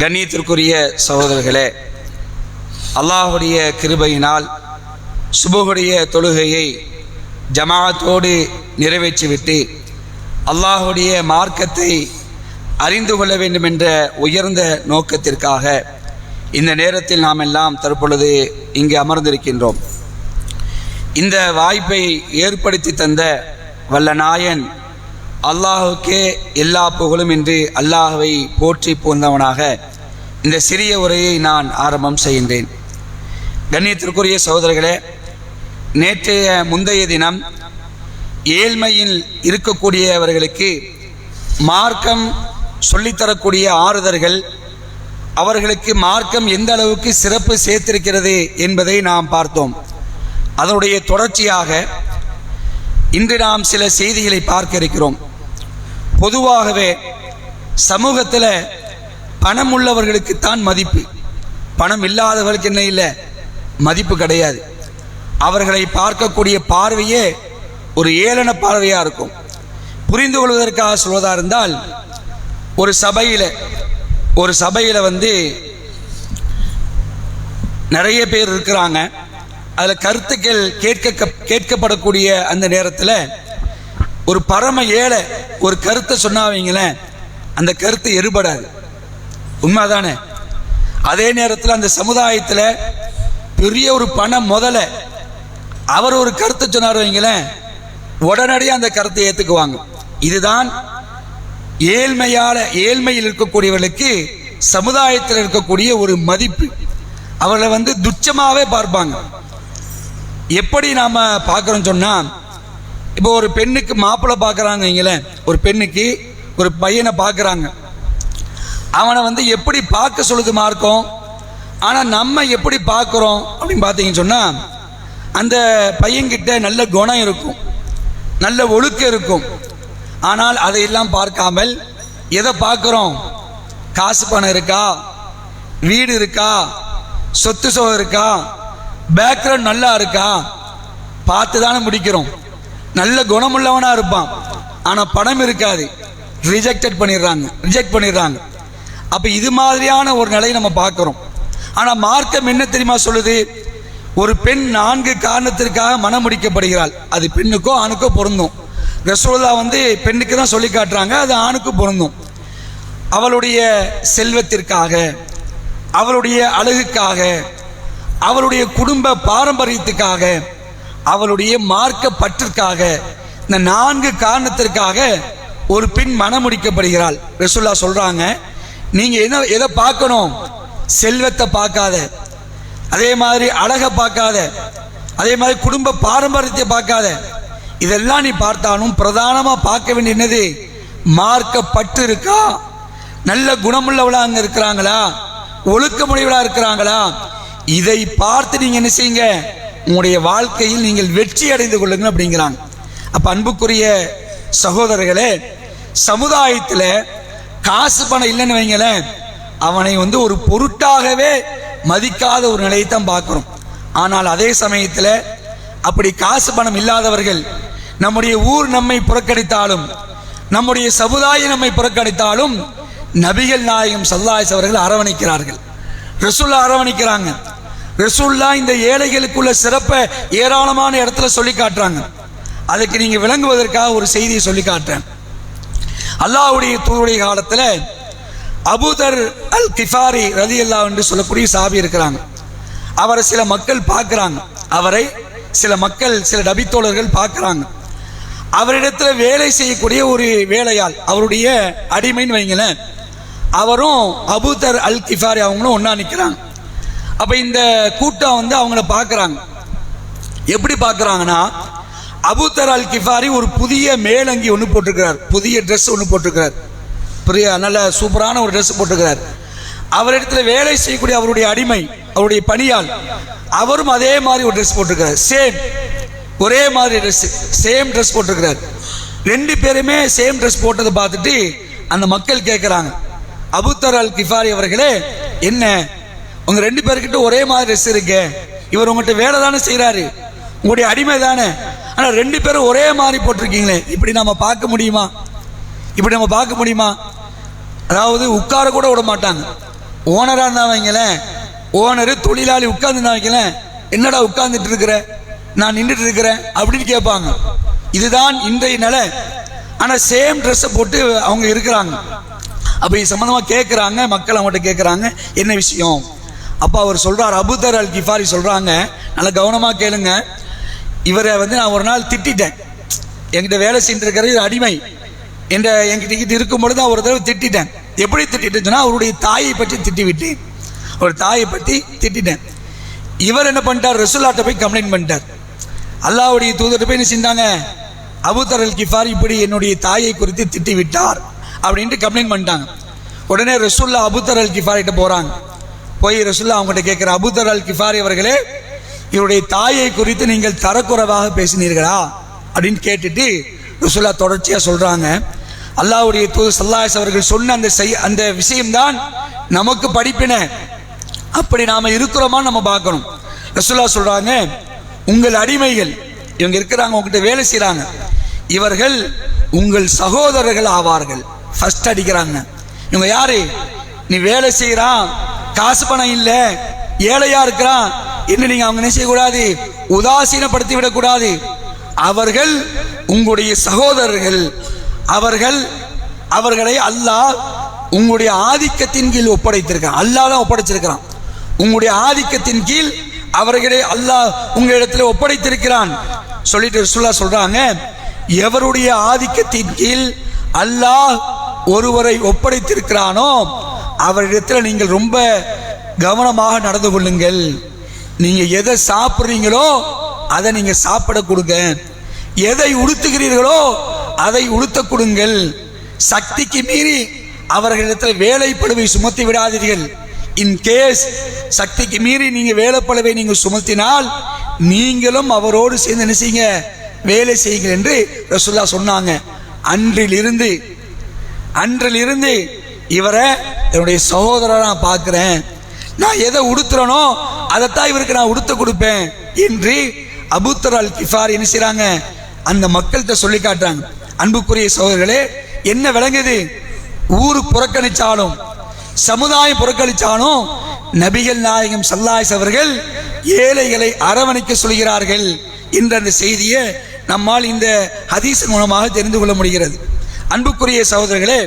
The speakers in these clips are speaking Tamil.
கண்ணியத்திற்குரிய சகோதரர்களே அல்லாஹுடைய கிருபையினால் சுபகுடைய தொழுகையை ஜமாத்தோடு நிறைவேற்றிவிட்டு அல்லாஹுடைய மார்க்கத்தை அறிந்து கொள்ள வேண்டும் என்ற உயர்ந்த நோக்கத்திற்காக இந்த நேரத்தில் நாம் எல்லாம் தற்பொழுது இங்கு அமர்ந்திருக்கின்றோம். இந்த வாய்ப்பை ஏற்படுத்தி தந்த வல்ல நாயன் அல்லாஹுக்கே எல்லா புகழும் என்று அல்லாஹுவை போற்றி போந்தவனாக இந்த சிறிய உரையை நான் ஆரம்பம் செய்கின்றேன். கண்ணியத்திற்குரிய சகோதரர்களே நேற்றைய முந்தைய தினம் ஏழ்மையில் இருக்கக்கூடியவர்களுக்கு மார்க்கம் சொல்லித்தரக்கூடிய ஆறுதல்கள் அவர்களுக்கு மார்க்கம் எந்த அளவுக்கு சிறப்பு சேர்த்திருக்கிறது என்பதை நாம் பார்த்தோம். அதனுடைய தொடர்ச்சியாக இன்று நாம் சில செய்திகளை பார்க்க இருக்கிறோம். பொதுவாகவே சமூகத்தில் பணம் உள்ளவர்களுக்குத்தான் மதிப்பு. பணம் இல்லாதவர்களுக்கு என்ன இல்லை? மதிப்பு கிடையாது. அவர்களை பார்க்கக்கூடிய பார்வையே ஒரு ஏளன பார்வையாக இருக்கும். புரிந்து கொள்வதற்காக சொல்வதாக இருந்தால் ஒரு சபையில் ஒரு சபையில் வந்து நிறைய பேர் இருக்கிறாங்க. அதில் கருத்துக்கள் கேட்க கேட்கப்படக்கூடிய அந்த நேரத்தில் ஒரு பரம ஏழை ஒரு கருத்தை சொன்னாவீங்களேன் அந்த கருத்து எறுபடாது உண்மைதானே? அதே நேரத்தில் அந்த சமுதாயத்தில் பெரிய ஒரு பணம் முதல்ல. அவர் ஒரு கருத்தை சொன்னார் வைங்களேன் உடனடியாக அந்த கருத்தை ஏற்றுக்குவாங்க இதுதான் ஏழ்மையால ஏழ்மையில் இருக்கக்கூடியவர்களுக்கு சமுதாயத்தில் இருக்கக்கூடிய ஒரு மதிப்பு. அவர்களை வந்து துச்சமாகவே பார்ப்பாங்க. எப்படி நாம் பார்க்குறோம் சொன்னால் இப்போ ஒரு பெண்ணுக்கு மாப்பிள்ளை பார்க்குறாங்க வைங்களேன். ஒரு பெண்ணுக்கு ஒரு பையனை பார்க்குறாங்க. அவனை வந்து எப்படி பார்க்க சொல்லுது மார்க்கம் ஆனால் நம்ம எப்படி பார்க்குறோம் அப்படின்னு பார்த்தீங்கன்னு சொன்னால் அந்த பையன்கிட்ட நல்ல குணம் இருக்கும். நல்ல ஒழுக்கம் இருக்கும். ஆனால் அதையெல்லாம் பார்க்காமல் எதை பார்க்குறோம்? காசு பணம் இருக்கா? வீடு இருக்கா? சொத்து சோகம் இருக்கா? பேக்ரவுண்ட் நல்லா இருக்கா? பார்த்து தானே முடிக்கிறோம். நல்ல குணமுள்ளவனாக இருப்பான். ஆனால் பணம் இருக்காது. ரிஜெக்டட் பண்ணிடுறாங்க. ரிஜெக்ட் பண்ணிடுறாங்க. அப்போ இது மாதிரியான ஒரு நிலையை நம்ம பார்க்குறோம். ஆனால் மார்க்கம் என்ன தெரியுமா சொல்லுது? ஒரு பெண் நான்கு காரணத்திற்காக மனம் முடிக்கப்படுகிறாள். அது பெண்ணுக்கோ ஆணுக்கோ பொருந்தும். ரசோல்லா வந்து பெண்ணுக்கு தான் சொல்லி காட்டுறாங்க. அது ஆணுக்கு பொருந்தும். அவளுடைய செல்வத்திற்காக அவளுடைய அழகுக்காக அவளுடைய குடும்ப பாரம்பரியத்துக்காக அவளுடைய மார்க்க பற்றிற்காக இந்த நான்கு காரணத்திற்காக ஒரு பெண் மனமுடிக்கப்படுகிறாள் ரசுல்லா சொல்றாங்க நீங்க என்ன எதை பார்க்கணும்? செல்வத்தை பார்க்காத. அதே மாதிரி அழகை பார்க்காத. அதே மாதிரி குடும்ப பாரம்பரியத்தை பார்க்காத. இதெல்லாம் நீ பார்த்தாலும் பிரதானமாக பார்க்க வேண்டிய என்னது? மார்க்க பற்று இருக்கா நல்ல குணமுள்ளவளா அங்கே இருக்கிறாங்களா? ஒழுக்கமுடையவளா இருக்கிறாங்களா? இதை பார்த்து நீங்க என்ன செய்யுங்க? உங்களுடைய வாழ்க்கையில் நீங்கள் வெற்றி அடைந்து கொள்ளுங்கள் அப்படிங்கிறாங்க. அப்போ அன்புக்குரிய சகோதரர்களே சமுதாயத்தில் காசு பணம் இல்லைன்னு வைங்களேன் அவனை வந்து ஒரு பொருட்டாகவே மதிக்காத ஒரு நிலையை தான் பார்க்குறோம். ஆனால் அதே சமயத்தில் அப்படி காசு பணம் இல்லாதவர்கள் நம்முடைய ஊர் நம்மை புறக்கணித்தாலும் நம்முடைய சமுதாயம் நம்மை புறக்கணித்தாலும் நபிகள் நாயகம் சல்லாஸ் அவர்கள் அரவணைக்கிறார்கள். ரசுல்லா அரவணைக்கிறாங்க. ரசூல்லா இந்த ஏழைகளுக்குள்ள சிறப்பை ஏராளமான இடத்துல சொல்லி காட்டுறாங்க. அதுக்கு நீங்க விளங்குவதற்காக ஒரு செய்தியை சொல்லி காட்டுறேன். அல்லாவுடைய தூருடைய காலத்தில் அபுதர் அல் கிஃபாரி ரதி அல்லா என்று சொல்லக்கூடிய சாபி இருக்கிறாங்க. அவரை சில மக்கள் பார்க்குறாங்க. அவரை சில மக்கள் சில டபித்தோழர்கள் பார்க்குறாங்க. அவரிடத்தில் வேலை செய்யக்கூடிய ஒரு வேலையால் அவருடைய அடிமைன்னு வைங்களேன். அவரும் அபுதர் அல் கிஃபாரி அவங்களும் ஒன்றா நிற்கிறாங்க அப்போ இந்த கூட்டம் வந்து அவங்கள பார்க்குறாங்க. எப்படி பார்க்குறாங்கன்னா அபுத்தர் அல் கிஃபாரி ஒரு புதிய மேலங்கி ஒன்று போட்டிருக்கிறார். புதிய ட்ரெஸ் ஒன்று போட்டிருக்கிறார். பெரிய நல்ல சூப்பரான ஒரு ட்ரெஸ் போட்டிருக்கிறார். அவரிடத்துல வேலை செய்யக்கூடிய அவருடைய அடிமை அவருடைய பணியாள் அவரும் அதே மாதிரி ஒரு ட்ரெஸ் போட்டிருக்கிறார். சேம் ஒரே மாதிரி ட்ரெஸ் சேம் ட்ரெஸ் போட்டிருக்கிறார். ரெண்டு பேருமே சேம் ட்ரெஸ் போட்டதை பார்த்துட்டு அந்த மக்கள் கேட்குறாங்க அபுத்தர் அல் கிஃபாரி அவர்களே என்ன உங்க ரெண்டு பேர்கிட்ட ஒரே மாதிரி ட்ரெஸ் இருக்கு. இவர் உங்கள்கிட்ட வேலை தானே செய்கிறாரு உங்களுடைய அடிமை தானே. ஆனால் ரெண்டு பேரும் ஒரே மாதிரி போட்டிருக்கீங்களே. இப்படி நம்ம பார்க்க முடியுமா? இப்படி நம்ம பார்க்க முடியுமா? அதாவது உட்கார கூட விட மாட்டாங்க. ஓனராக இருந்தா வைங்களேன். ஓனரு தொழிலாளி உட்கார்ந்து வைங்களேன். என்னடா உட்கார்ந்துட்டு இருக்கிற? நான் நின்றுட்டு இருக்கிறேன் அப்படின்னு கேட்பாங்க. இதுதான் இன்றைய நிலை. ஆனால் சேம் ட்ரெஸ்ஸை போட்டு அவங்க இருக்கிறாங்க. அப்போ இது சம்மந்தமாக கேட்குறாங்க மக்கள் அவங்கள்ட்ட கேட்குறாங்க என்ன விஷயம்? அப்போ அவர் சொல்கிறார் அபுதர் அல் கிஃபாரி சொல்கிறாங்க நல்லா கவனமாக கேளுங்க. இவரை வந்து நான் ஒரு நாள் திட்டிட்டேன். என்கிட்ட வேலை செஞ்சுட்டு அடிமை. என்ற என்கிட்ட இருக்கும் பொழுது ஒரு தடவை திட்டிட்டேன். எப்படி திட்டிட்டேன்னு அவருடைய தாயை பற்றி திட்டி விட்டேன் ஒரு தாயை பற்றி திட்டிட்டேன். இவர் என்ன பண்ணிட்டார்? ரசுல்லாட்ட போய் கம்ப்ளைண்ட் பண்ணிட்டார். அல்லாவுடைய தூதர்கிட்ட போய் என்ன செஞ்சாங்க? அபுதர் அல் கிஃபார் இப்படி என்னுடைய தாயை குறித்து திட்டி விட்டார் அப்படின்ட்டு கம்ப்ளைண்ட் பண்ணிட்டாங்க. உடனே ரசூல்லா அபுத்தர் அல் கிஃபார்கிட்ட போகிறாங்க போய் ரசுல்லா அவங்ககிட்ட கேட்குற அபுதர் அல் கிஃபாரி அவர்களே இவருடைய தாயை குறித்து நீங்கள் தரக்குறைவாக பேசினீர்களா அப்படின்னு கேட்டுட்டு ரசுல்லா தொடர்ச்சியாக சொல்கிறாங்க அல்லாஹ்வுடைய தூது சல்லாஸ் அவர்கள் சொன்ன அந்த செய் அந்த விஷயம்தான் நமக்கு படிப்பின. அப்படி நாம் இருக்கிறோமா நம்ம பார்க்கணும். ரசுல்லா சொல்கிறாங்க உங்கள் அடிமைகள் இவங்க இருக்கிறாங்க உங்ககிட்ட வேலை செய்கிறாங்க இவர்கள் உங்கள் சகோதரர்கள் ஆவார்கள். ஃபஸ்ட் அடிக்கிறாங்க. இவங்க யாரு? நீ வேலை செய்கிறான் காசு பணம் இல்லை. ஏழையா இருக்கிறான். என்ன நீங்க அவங்க என்ன செய்யக்கூடாது? உதாசீனப்படுத்தி விடக்கூடாது. அவர்கள் உங்களுடைய சகோதரர்கள். அவர்கள் அவர்களை அல்லாஹ் உங்களுடைய ஆதிக்கத்தின் கீழ் ஒப்படைத்திருக்கான். அல்லாஹ் தான் ஒப்படைச்சிருக்கிறான். உங்களுடைய ஆதிக்கத்தின் கீழ் அவர்களை அல்லாஹ் உங்க இடத்துல ஒப்படைத்திருக்கிறான். சொல்லிட்டு ரசூல்லா சொல்றாங்க எவருடைய ஆதிக்கத்தின் கீழ் அல்லாஹ் ஒருவரை ஒப்படைத்திருக்கிறானோ அவரிடத்தில் நீங்கள் ரொம்ப கவனமாக நடந்து கொள்ளுங்கள். நீங்கள் எதை சாப்பிட்றீங்களோ அதை நீங்கள் சாப்பிட கொடுங்க. எதை உடுத்துகிறீர்களோ அதை உடுத்த கொடுங்கள். சக்திக்கு மீறி அவர்களிடத்தில் வேலைப்படுவை சுமத்தி விடாதீர்கள். இன் கேஸ் சக்திக்கு மீறி நீங்கள் வேலைப்பளவை நீங்கள் சுமத்தினால் நீங்களும் அவரோடு சேர்ந்து என்ன செய்யுங்க? வேலை செய்யுங்கள் என்று ரசுல்லா சொன்னாங்க. அன்றிலிருந்து அன்றிலிருந்து இவரை என்னுடைய சகோதரராக நான் பார்க்குறேன். நான் எதை உடுத்துறனோ அதைத்தான் இவருக்கு நான் உடுத்த கொடுப்பேன் என்று அபுத்தர் அல் கிஃபார் என்ன செய்கிறாங்க அந்த மக்கள்கிட்ட சொல்லி காட்டுறாங்க. அன்புக்குரிய சகோதரர்களே என்ன விளங்குது? ஊர் புறக்கணிச்சாலும் சமுதாயம் புறக்கணிச்சாலும் நபிகள் நாயகம் சல்லாஸ் அவர்கள் ஏழைகளை அரவணைக்க சொல்கிறார்கள் என்ற அந்த செய்தியை நம்மால் இந்த ஹதீசன் மூலமாக தெரிந்து கொள்ள முடிகிறது. அன்புக்குரிய சகோதரர்களே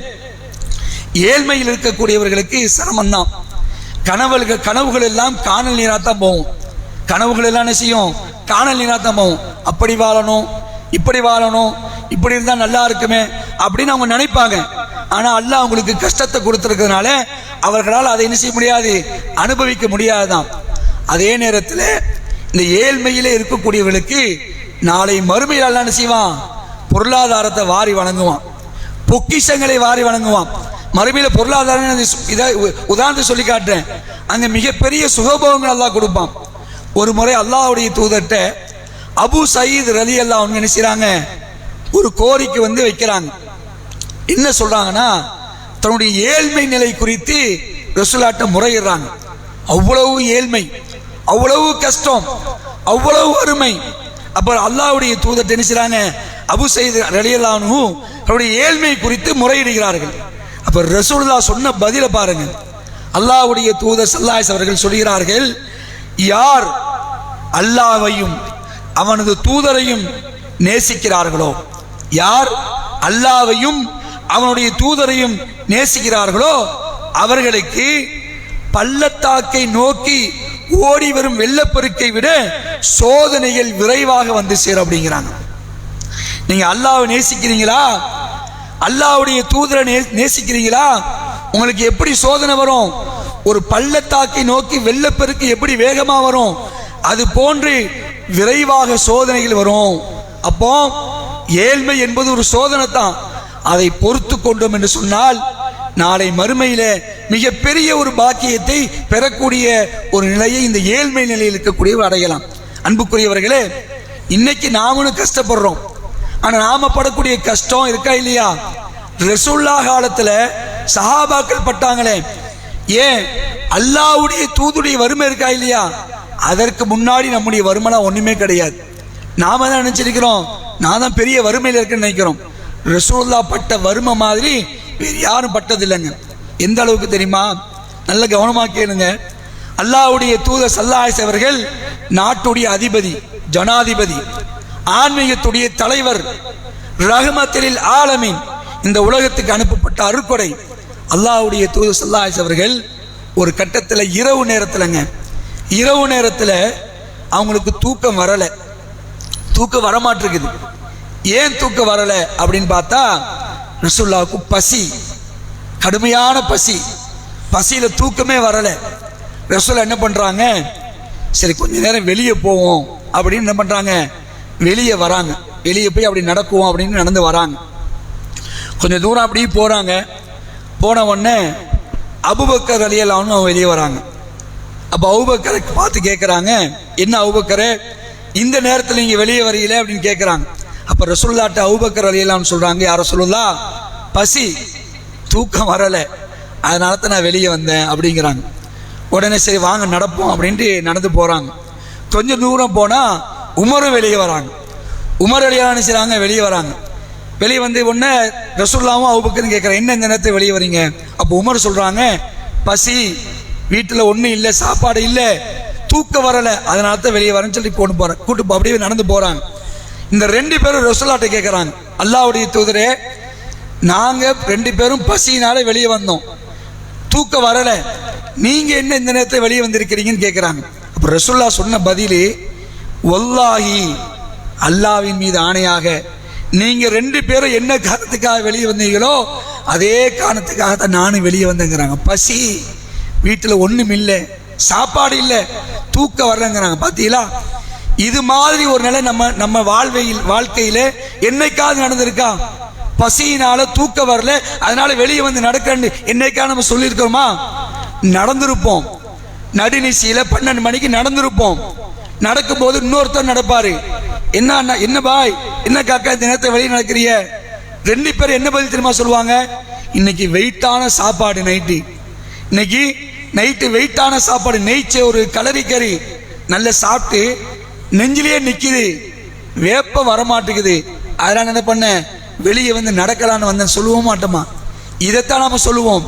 ஏழ்மையில் இருக்கக்கூடியவர்களுக்கு சிரமம்தான். கனவுகள் கனவுகள் எல்லாம் காணல் நீராக தான் போகும். கனவுகள் எல்லாம் என்ன செய்யும்? காணல் நீராக தான் போகும். அப்படி வாழணும் இப்படி வாழணும் இப்படி இருந்தால் நல்லா இருக்குமே அப்படின்னு அவங்க நினைப்பாங்க. ஆனால் அல்லாஹ் அவங்களுக்கு கஷ்டத்தை கொடுத்துருக்கிறதுனால அவர்களால் அதை என்ன செய்ய முடியாது? அனுபவிக்க முடியாதுதான். அதே நேரத்தில் இந்த ஏழ்மையிலே இருக்கக்கூடியவர்களுக்கு நாளை மறுமையில் என்ன செய்வான்? பொருளாதாரத்தை வாரி வழங்குவான். பொக்கிஷங்களை வாரி வழங்குவான். மறுபடியில் பொருளாதாரம் இதை உதாரணத்தை சொல்லி காட்டுறேன். அங்கே மிகப்பெரிய சுகபோகங்கள் அல்லாஹ் கொடுப்பான். ஒரு முறை அல்லாஹ்வுடைய தூதர்கிட்ட அபு சயீத் ரலி அல்லா அவங்க என்ன ஒரு கோரிக்கை வந்து வைக்கிறாங்க. என்ன சொல்கிறாங்கன்னா தன்னுடைய ஏழ்மை நிலை குறித்து ரசூலாட்ட முறையிடுறாங்க. அவ்வளவு ஏழ்மை அவ்வளவு கஷ்டம் அவ்வளவு வறுமை. அப்புறம் அல்லாவுடைய தூதர் என்ன அபு சயீத் ரலியல்லாஹு அவருடைய ஏழ்மை குறித்து முறையிடுகிறார்கள். அப்போ ரசூல்லா சொன்ன பதிலை பாருங்க. அல்லாஹ்வுடைய தூதர் சல்லாஸ் அவர்கள் சொல்கிறார்கள் யார் அல்லாவையும் அவனது தூதரையும் நேசிக்கிறார்களோ யார் அல்லாவையும் அவனுடைய தூதரையும் நேசிக்கிறார்களோ அவர்களுக்கு பள்ளத்தாக்கை நோக்கி ஓடி வரும் வெள்ளப்பெருக்கை விட சோதனைகள் விரைவாக வந்து சேரும் அப்படிங்கிறாங்க. நீங்க அல்லாவை நேசிக்கிறீங்களா? அல்லாவுடைய தூதரை நே- நேசிக்கிறீங்களா? உங்களுக்கு எப்படி சோதனை வரும்? ஒரு பள்ளத்தாக்கை நோக்கி வெள்ளப்பெருக்கு எப்படி வேகமா வரும்? அது போன்று விரைவாக சோதனைகள் வரும். அப்போ ஏழ்மை என்பது ஒரு சோதனை தான். அதை பொறுத்து கொண்டோம் என்று சொன்னால் நாளை மறுமையில மிகப்பெரிய ஒரு பாக்கியத்தை பெறக்கூடிய ஒரு நிலையை இந்த ஏழ்மை நிலையில் இருக்கக்கூடியவர் அடையலாம். அன்புக்குரியவர்களே இன்னைக்கு நாமளும் கஷ்டப்படுறோம். ஆனால் நாம படக்கூடிய கஷ்டம் இருக்கா இல்லையா? ரசூல்லா காலத்தில் சஹாபாக்கள் பட்டாங்களே ஏன் அல்லாவுடைய தூதுடைய வறுமை இருக்கா இல்லையா? அதற்கு முன்னாடி நம்முடைய வறுமைலாம் ஒன்றுமே கிடையாது. நாம தான் நினச்சிருக்கிறோம் நான் தான் பெரிய வறுமையில் இருக்குன்னு நினைக்கிறோம். ரசூல்லா பட்ட வறுமை மாதிரி வேறு யாரும் பட்டது இல்லைங்க. எந்த அளவுக்கு தெரியுமா? நல்ல கவனமாக கேளுங்க. அல்லாஹ்வுடைய தூதர் சல்லாஹ் அவர்கள் நாட்டுடைய அதிபதி ஜனாதிபதி. ஆன்மீகத்துடைய தலைவர் ரஹமத்தலில் ஆலமீன் இந்த உலகத்துக்கு அனுப்பப்பட்ட அருக்கொடை அல்லாவுடைய தூது சல்லாஸ் அவர்கள் ஒரு கட்டத்தில் இரவு நேரத்தில்ங்க. இரவு நேரத்தில் அவங்களுக்கு தூக்கம் வரலை. தூக்கம் வரமாட்டிருக்குது. ஏன் தூக்கம் வரலை அப்படின்னு பார்த்தா ரசுல்லாவுக்கு பசி கடுமையான பசி. பசியில் தூக்கமே வரலை. ரசுல்லா என்ன பண்ணுறாங்க சரி கொஞ்ச நேரம் வெளியே போவோம் அப்படின்னு என்ன பண்ணுறாங்க வெளியே வராங்க. வெளியே போய் அப்படி நடக்குவோம் அப்படின்னு நடந்து வராங்க. கொஞ்சம் தூரம் அப்படியே போகிறாங்க போன உடனே அபுபக்கர் அலியலான்னு அவங்க வெளியே வராங்க. அப்போ அவுபக்கரை பார்த்து கேட்குறாங்க என்ன அவுபக்கரே இந்த நேரத்தில் நீங்கள் வெளியே வரீங்களே அப்படின்னு கேட்குறாங்க அப்போ ரசுல்லாட்ட அவுபக்கர் அலியலாம்னு சொல்கிறாங்க யார சொல்லுல்லா பசி. தூக்கம் வரலை. அதனால தான் நான் வெளியே வந்தேன். அப்படிங்கிறாங்க. உடனே சரி வாங்க நடப்போம். அப்படின்ட்டு நடந்து போகிறாங்க கொஞ்சம் தூரம் போனால் உமரும் வெளியே வராங்க. உமர் அலியான்னு செய்கிறாங்க வெளியே வராங்க. வெளியே வந்து உடனே ரசுல்லாவும் அவுபக்கரும் கேட்குறேன் என்ன இந்த நேரத்தில் வெளியே வரீங்க அப்போ உமர் சொல்கிறாங்க பசி வீட்டில் ஒன்றும் இல்லை சாப்பாடு இல்லை தூக்கம் வரலை அதனால தான் வெளியே வரேன்னு சொல்லி கொண்டு போகிறேன் கூட்டு அப்படியே நடந்து போகிறாங்க இந்த ரெண்டு பேரும் ரசுல்லாட்ட கேட்குறாங்க அல்லாவுடைய தூதரே நாங்கள் ரெண்டு பேரும் பசியினால வெளியே வந்தோம். தூக்கம் வரலை. நீங்கள் என்ன இந்த நேரத்தில் வெளியே வந்திருக்கிறீங்கன்னு கேட்குறாங்க. அப்போ ரசுல்லா சொன்ன பதிலே ஒல்லாஹி அல்லாவின் மீது ஆணையாக நீங்கள் ரெண்டு பேரும் என்ன காரணத்துக்காக வெளியே வந்தீங்களோ அதே காரணத்துக்காக தான் நானும் வெளியே வந்தேங்கிறாங்க. பசி வீட்டில் ஒன்றும் இல்லை சாப்பாடு இல்லை தூக்கம் வரலங்கிறாங்க. பார்த்தீங்களா இது மாதிரி ஒரு நிலை நம்ம நம்ம வாழ்வையில் வாழ்க்கையில் என்னைக்காவது நடந்திருக்கா? பசியினால தூக்கம் வரல அதனால வெளியே வந்து நடக்கிறேன்னு என்னைக்கா நம்ம சொல்லியிருக்கிறோமா? நடந்திருப்போம். நடுநிசையில பன்னெண்டு மணிக்கு நடந்திருப்போம். நடக்கும்போது இன்னொருத்தர் நடப்பாரு. என்ன என்ன பாய்? என்ன காக்கா இந்த நேரத்தை வெளியே நடக்கிறிய ரெண்டு பேரும் என்ன பதில் தெரியுமா சொல்லுவாங்க? இன்னைக்கு வெயிட்டான சாப்பாடு நைட்டு. இன்னைக்கு நைட்டு வெயிட்டான சாப்பாடு. நெய்ச்ச ஒரு கலரி கறி. நல்லா சாப்பிட்டு நெஞ்சிலேயே நிற்கிது வேப்ப வரமாட்டேங்குது. அதெல்லாம் என்ன பண்ண வெளியே வந்து நடக்கலான்னு வந்தேன். சொல்லுவோம் மாட்டோமா இதைத்தான் நாம சொல்லுவோம்.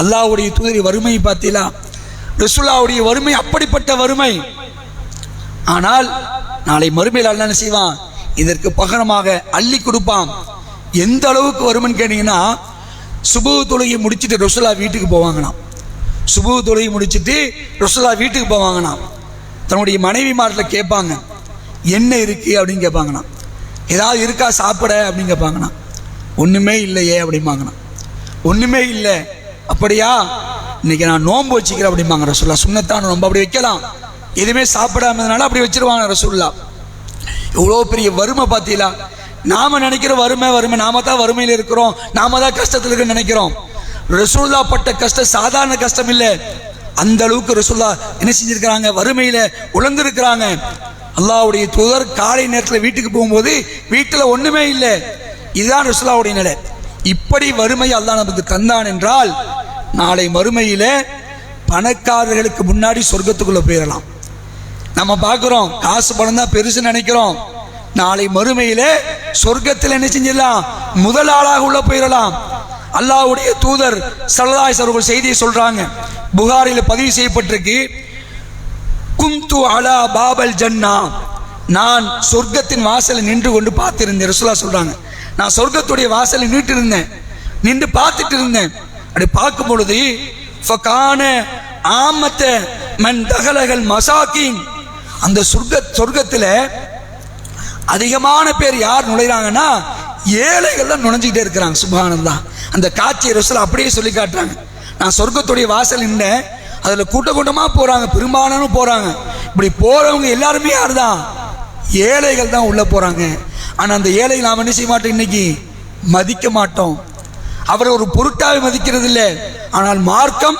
அல்லாஹ்வுடைய தூதரி வறுமை பார்த்தீங்களா? ரசுல்லாவுடைய வறுமை அப்படிப்பட்ட வறுமை. ஆனால் நாளை மறுமையில் அண்ணன் என்ன செய்வான்? இதற்கு பகரமாக அள்ளி கொடுப்பான். எந்த அளவுக்கு வரும்னு கேட்டீங்கன்னா சுபு தொழுகை முடிச்சுட்டு ருசலா வீட்டுக்கு போவாங்களாம். சுபு தொழுகை முடிச்சுட்டு ரசுல்லா வீட்டுக்கு போவாங்களாம். தன்னுடைய மனைவி மாட்டில் கேட்பாங்க என்ன இருக்கு? அப்படின்னு கேட்பாங்கண்ணா ஏதாவது இருக்கா? சாப்பிட? அப்படின்னு கேட்பாங்கண்ணா ஒன்றுமே இல்லையே அப்படிம்பாங்கண்ணா ஒன்றுமே இல்லை. அப்படியா? இன்னைக்கு நான் நோன்பு வச்சுக்கிறேன் அப்படிம்பாங்க ரசோல்லா சுண்ணத்தான நோன்பு அப்படி வைக்கலாம். எதுவுமே சாப்பிடாமதுனால அப்படி வச்சிருவாங்க ரசுல்லா எவ்வளோ பெரிய வறுமை பார்த்தீங்களா நாம நினைக்கிற வறுமை வறுமை. நாம தான் வறுமையில் இருக்கிறோம். நாம தான் கஷ்டத்தில் இருக்குன்னு நினைக்கிறோம். ரசூல்லா பட்ட கஷ்டம் சாதாரண கஷ்டம் இல்லை. அந்த அளவுக்கு ரசூல்லா என்ன செஞ்சிருக்கிறாங்க? வறுமையில உழந்திருக்கிறாங்க. அல்லாவுடைய தூதர் காலை நேரத்தில் வீட்டுக்கு போகும்போது வீட்டில் ஒன்றுமே இல்லை. இதுதான் ரசூல்லாவுடைய நிலை. இப்படி வறுமை அல்லாஹ் நமக்கு தந்தான் என்றால் நாளை மறுமையில் பணக்காரர்களுக்கு முன்னாடி சொர்க்கத்துக்குள்ள போயிடலாம் நம்ம பார்க்குறோம். காசு பணம் தான் பெருசு நினைக்கிறோம். நாளை மறுமையில் சொர்க்கத்தில் என்ன செஞ்சிடலாம்? முதல் ஆளாக உள்ள போயிடலாம். அல்லாவுடைய தூதர் சரதாய் அவர்கள் செய்தியை சொல்றாங்க. புகாரில் பதிவு செய்யப்பட்டிருக்கு. குந்து அலா பாபல் ஜன்னா. நான் சொர்க்கத்தின் வாசலில் நின்று கொண்டு பார்த்திருந்தேன். ரசூலா சொல்றாங்க. நான் சொர்க்கத்துடைய வாசலில் நின்று இருந்தேன் நின்று பார்த்துட்டு இருந்தேன் அப்படி பார்க்கும் பொழுது ஃபகான ஆமத்த மன் தகலகள் மசாக்கின் அந்த சொர்க்க சொர்க்கத்தில் அதிகமான பேர் யார் நுழைகிறாங்கன்னா ஏழைகள் தான் நுழைஞ்சிக்கிட்டே இருக்கிறாங்க சுபானந்தான் அந்த காட்சியை ரசூல் அப்படியே சொல்லி காட்டுறாங்க. நான் சொர்க்கத்துடைய வாசல் நின்றேன். அதில் கூட்ட கூட்டமாக போகிறாங்க பெரும்பாலும் போகிறாங்க இப்படி போகிறவங்க எல்லாருமே யார் தான் ஏழைகள் தான் உள்ளே போகிறாங்க ஆனால் அந்த ஏழை நாம் என்ன செய்ய மாட்டோம் இன்னைக்கு? மதிக்க மாட்டோம். அவரை ஒரு பொருட்டாவை மதிக்கிறது இல்லை ஆனால் மார்க்கம்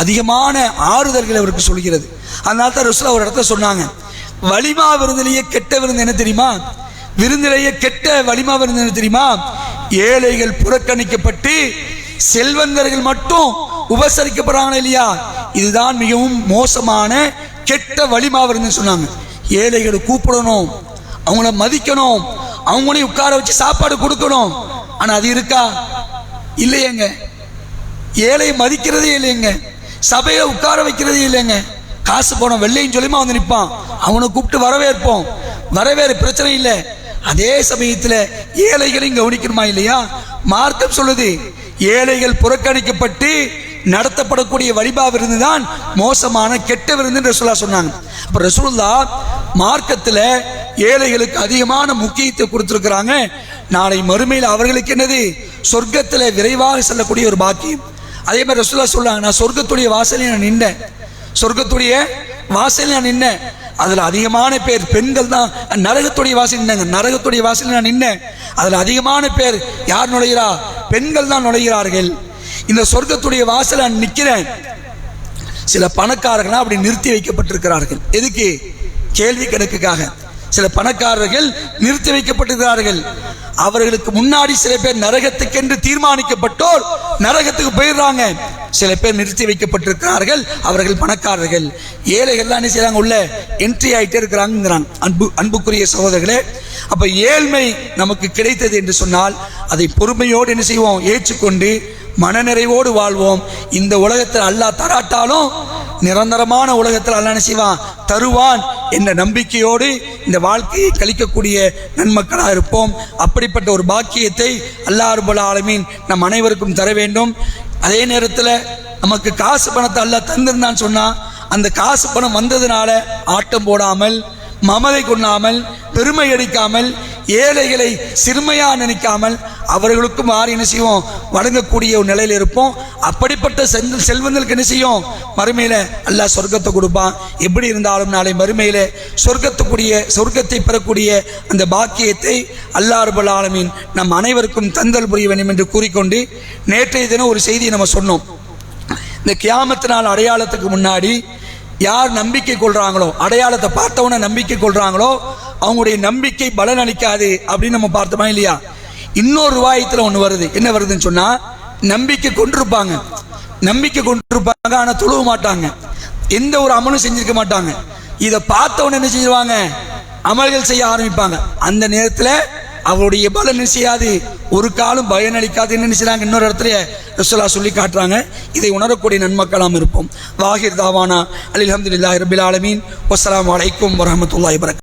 அதிகமான ஆறுதல்களை அவருக்கு சொல்கிறது. அதனால தான் ரசூலா ஒரு இடத்த சொன்னாங்க வலிமா விருந்திலேயே கெட்ட விருந்து என்ன தெரியுமா? விருந்திலேயே கெட்ட வலிமா விருந்து என்ன தெரியுமா? ஏழைகள் புறக்கணிக்கப்பட்டு செல்வந்தர்கள் மட்டும் உபசரிக்கப்படுறாங்க இல்லையா? இதுதான் மிகவும் மோசமான கெட்ட வலிமா விருந்துன்னு சொன்னாங்க. ஏழைகளை கூப்பிடணும் அவங்கள மதிக்கணும் அவங்களையும் உட்கார வச்சு சாப்பாடு கொடுக்கணும். ஆனா அது இருக்கா? இல்லையேங்க. ஏழை மதிக்கிறதே இல்லைங்க சபையை உட்கார வைக்கிறதே இல்லைங்க காசு போனோம் வெள்ளையும் சொல்லியுமா வந்து நிற்பான்? அவனை கூப்பிட்டு வரவேற்போம். வரவேறு பிரச்சனை இல்லை. அதே சமயத்தில் ஏழைகளையும் கவனிக்கணுமா இல்லையா? மார்க்கம் சொல்லுது ஏழைகள் புறக்கணிக்கப்பட்டு நடத்தப்படக்கூடிய வழிபா விருந்து தான் மோசமான கெட்ட விருந்து ரசூலா சொன்னாங்க. அப்போ ரசூல்லா மார்க்கத்தில் ஏழைகளுக்கு அதிகமான முக்கியத்தை கொடுத்துருக்குறாங்க. நாளை மறுமையில் அவர்களுக்கு என்னது? சொர்க்கத்தில் விரைவாக செல்லக்கூடிய ஒரு பாக்கியம். அதே மாதிரி ரசூலா சொல்லுவாங்க நான் சொர்க்கத்துடைய வாசலில் நான் நின்றேன். சொர்க்கத்துடைய வாசலில் நான் நின்னேன். அதில் அதிகமான பேர் பெண்கள் தான். நரகத்துடைய வாசல் நின்னாங்க. நரகத்துடைய வாசலில் நான் நின்னேன். அதில் அதிகமான பேர் யார் நுழைகிறா? பெண்கள் தான் நுழைகிறார்கள். இந்த சொர்க்கத்துடைய வாசல் நான் நிற்கிறேன் சில பணக்காரர்களாக அப்படி நிறுத்தி வைக்கப்பட்டிருக்கிறார்கள். எதுக்கு? கேள்வி கணக்குக்காக. சில பணக்காரர்கள் நிறுத்தி வைக்கப்பட்டிருக்கிறார்கள். அவர்களுக்கு முன்னாடி சில பேர் நரகத்துக்கென்று தீர்மானிக்கப்பட்டோர் நரகத்துக்கு போயிடுறாங்க. சில பேர் நிறுத்தி வைக்கப்பட்டிருக்கிறார்கள் அவர்கள் பணக்காரர்கள். ஏழைகள்லாம் என்ன செய்யறாங்க உள்ள என்ட்ரி ஆகிட்டே இருக்கிறாங்கிறாங்க அன்பு அன்புக்குரிய சகோதரர்களே அப்ப ஏழ்மை நமக்கு கிடைத்தது என்று சொன்னால் அதை பொறுமையோடு என்ன செய்வோம்? ஏற்றுக்கொண்டு மனநிறைவோடு வாழ்வோம். இந்த உலகத்தில் அல்லா தராட்டாலும் நிரந்தரமான உலகத்தில் அல்ல செய்வான்? தருவான் என்ற நம்பிக்கையோடு இந்த வாழ்க்கையை கழிக்கக்கூடிய நன்மக்களாக இருப்போம். அப்படிப்பட்ட ஒரு பாக்கியத்தை அல்லாஹ் ரபுல் ஆலமீன் நம் அனைவருக்கும் தர வேண்டும். அதே நேரத்தில் நமக்கு காசு பணத்தை அல்ல தந்திருந்தான்னு சொன்னால் அந்த காசு பணம் வந்ததுனால ஆட்டம் போடாமல் மமதை கொள்ளாமல் பெருமை அடிக்காமல் ஏழைகளை சிறுமையாக நினைக்காமல் அவர்களுக்கும் மாறி என்ன செய்வோம்? வழங்கக்கூடிய ஒரு நிலையில் இருப்போம். அப்படிப்பட்ட செல் செல்வங்களுக்கு என்ன செய்யும்? மறுமையில் அல்லாஹ் சொர்க்கத்தை கொடுப்பான். எப்படி இருந்தாலும் நாளை மறுமையில் சொர்க்கத்துக்குரிய சொர்க்கத்தை பெறக்கூடிய அந்த பாக்கியத்தை அல்லாஹ் ரபுல் ஆலமீன் நம் அனைவருக்கும் தந்தல் புரிய வேண்டும் என்று கூறிக்கொண்டு நேற்றைய தினம் ஒரு செய்தியை நம்ம சொன்னோம். இந்த கியாமத்து நாள் அடையாளத்துக்கு முன்னாடி யார் நம்பிக்கை கொள்கிறாங்களோ அடையாளத்தை பார்த்தவன நம்பிக்கை கொள்கிறாங்களோ அவங்களுடைய நம்பிக்கை பலன் அளிக்காது அப்படின்னு நம்ம பார்த்தோமா இல்லையா? இன்னொரு வாயத்தில் ஒன்று வருது. என்ன வருதுன்னு சொன்னால் நம்பிக்கை கொண்டிருப்பாங்க. நம்பிக்கை கொண்டிருப்பாங்க ஆனால் தொழுவ மாட்டாங்க. எந்த ஒரு அமலும் செஞ்சிருக்க மாட்டாங்க. இதை பார்த்தவன என்ன செஞ்சிருவாங்க அமல்கள் செய்ய ஆரம்பிப்பாங்க. அந்த நேரத்தில் அவருடைய பலன் செய்யாது? ஒரு காலம் பயன் அளிக்காது. என்ன இன்னொரு இடத்துல ரசோலா சொல்லி காட்டுறாங்க. இதை உணரக்கூடிய நன்மக்களாம் இருப்போம். வாஹிர் தாவானா. அலி அஹமதுல்லாஹி ரபில் ஆலமீன். வசலாம் அலைக்கும் வரஹமத்துல்லாஹி வரக்